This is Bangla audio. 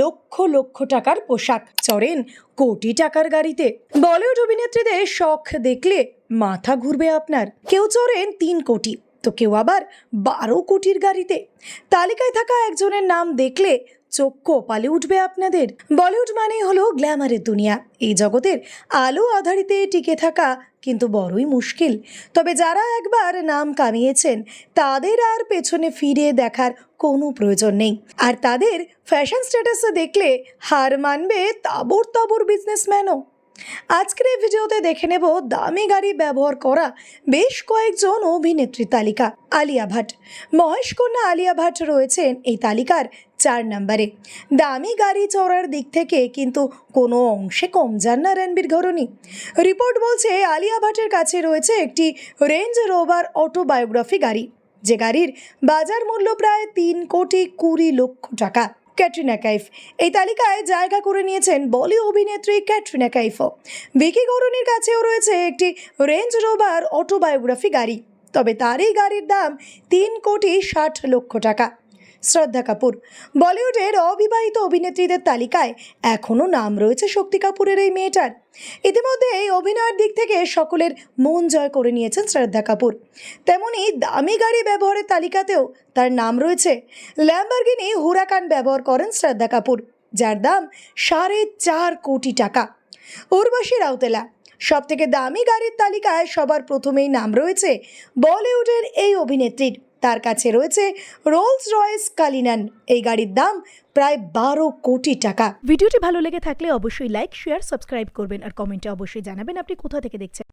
লক্ষ লক্ষ টাকার পোশাক। চড়েন কোটি টাকার গাড়িতে। বলিউড অভিনেত্রীদের শখ দেখলে মাথা ঘুরবে আপনার। কেউ চড়েন তিন কোটি, তো কেউ আবার বারো কোটির গাড়িতে। তালিকায় থাকা একজনের নাম দেখলে চোখ কপালে উঠবে আপনাদের। বলিউড মানেই হলো গ্ল্যামারের দুনিয়া। এই জগতের আলো আধারিতে টিকে থাকা কিন্তু বড়ই মুশকিল। তবে যারা একবার নাম কামিয়েছেন, তাদের আর পেছনে ফিরে দেখার কোনো প্রয়োজন নেই। আর তাদের ফ্যাশন স্ট্যাটাসে দেখলে হার মানবে তাবর তাবর বিজনেসম্যানও। আজকের এই ভিডিওতে দেখে নেব দামি গাড়ি ব্যবহার করা বেশ কয়েকজন অভিনেত্রী তালিকা। আলিয়া ভাট। মহেশ কন্যা আলিয়া ভাট রয়েছেন এই তালিকার চার নম্বরে। দামি গাড়ি চড়ার দিক থেকে কিন্তু কোনো অংশে কম যান না রণবীর ঘরণী। রিপোর্ট বলছে, আলিয়া ভাটের কাছে রয়েছে একটি রেঞ্জ রোভার অটোবায়োগ্রাফি গাড়ি। যে গাড়ির বাজার মূল্য প্রায় তিন কোটি কুড়ি লক্ষ টাকা। ক্যাটরিনা কাইফ। এই তালিকায় জায়গা করে নিয়েছেন বলি অভিনেত্রী ক্যাটরিনা কাইফও। ভিকি গরনির কাছেও রয়েছে একটি রেঞ্জ রোভার অটোবায়োগ্রাফি গাড়ি। তবে তার এই গাড়ির দাম তিন কোটি ষাট লক্ষ টাকা। শ্রদ্ধা কাপুর। বলিউডের অবিবাহিত অভিনেত্রীদের তালিকায় এখনও নাম রয়েছে শক্তি কাপুরের এই মেয়েটার। ইতিমধ্যে এই অভিনয়ের দিক থেকে সকলের মন জয় করে নিয়েছেন শ্রদ্ধা কাপুর। তেমনি দামি গাড়ি ব্যবহারের তালিকাতেও তার নাম রয়েছে। ল্যাম্বারগিনি হুরাকান ব্যবহার করেন শ্রদ্ধা কাপুর, যার দাম সাড়ে চার কোটি টাকা। উর্বশী রাউতেলা সব থেকে দামি গাড়ির তালিকায় সবার প্রথমেই নাম রয়েছে বলিউডের এই অভিনেত্রীর। তার কাছে রয়েছে রোলস রয়েস কালিনান এই গাড়ির দাম প্রায় বারো কোটি টাকা। ভিডিওটি ভালো লেগে থাকলে অবশ্যই লাইক শেয়ার সাবস্ক্রাইব করবেন আর কমেন্টে অবশ্যই জানাবেন আপনি কোথা থেকে দেখছেন।